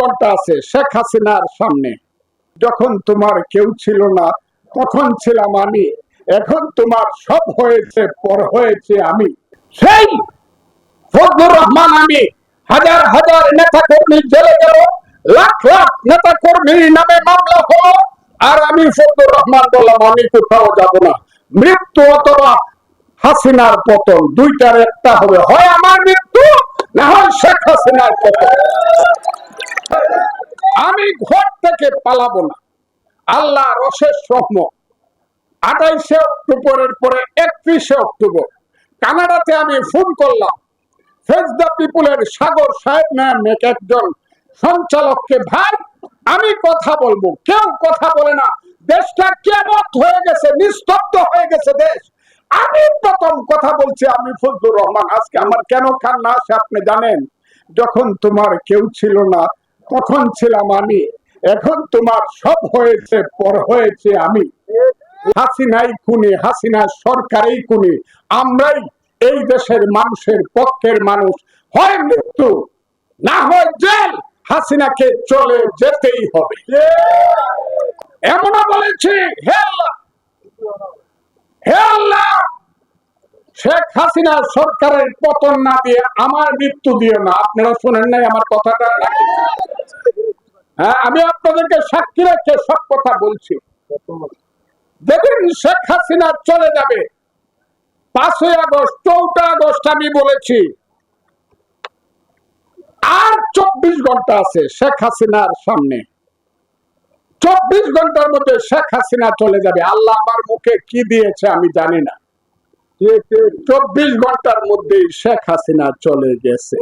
ঘণ্টা আছে, শেখ হাসিনার সামনে। যখন তোমার কেউ ছিল না, তখন ছিলাম আমি। এখন তোমার সব হয়েছে, পর হয়েছে আমি। সেই ফজলুর রহমান আমি। হাজার হাজার নেতা কর্মী জেলে গেল, লাখ লাখ নেতা কর্মীর নামে মামলা হলো, আর আমি ফজলুর রহমান বললাম, আমি কোথাও যাব না। মৃত্যু অথবা হাসিনার পতন, দুইটার একটা হবে। হয় আমার মৃত্যু না হয় শেখ হাসিনার পতন আমি ঘর থেকে পালাবো না। আল্লাহ রশেষ রহমত। আঠাইশে অক্টোবরের পরে একত্রিশে অক্টোবর কানাডাতে আমি ফোন করলাম। দ্য পিপুলের সাগর সাহেব একজন সঞ্চালককে, ভাই, আমি কথা বলব। কেউ কথা বলে না। দেশটা কেমত হয়ে গেছে, নিস্তব্ধ হয়ে গেছে দেশ। আমি প্রথম কথা বলছি, আমি ফজলুর রহমান, আজকে আমার কেন কান্না আসে আপনি জানেন? যখন তোমার কেউ ছিল না তখন ছিলাম আমি। এখন তোমার সব হয়েছে পর হয়েছে আমি। হাসিনাই খুনি হাসিনা সরকারই খুনি। আমরাই এই দেশের মানুষের পক্ষের মানুষ। হয় মৃত্যু না হয় জেল হাসিনাকে চলে যেতেই হবে। এমনও বলেছি হে আল্লাহ, হে আল্লাহ, শেখ হাসিনা সরকারের পতন না দিয়ে আমার মৃত্যু দিও না। আপনারা শুনেন নাই আমার কথাটা হ্যাঁ আমি আপনাদেরকে সাক্ষী রেখে সব কথা বলছি। যেদিন শেখ হাসিনা চলে যাবে। পাঁচই আগস্ট, চৌঠা আগস্ট আমি বলেছি, আর চব্বিশ ঘণ্টা আছে শেখ হাসিনার সামনে। চব্বিশ ঘণ্টার মধ্যে শেখ হাসিনা চলে যাবে। আল্লাহ আমার মুখে কি দিয়েছে আমি জানি না। চব্বিশ ঘণ্টার মধ্যে শেখ হাসিনা চলে গেছে।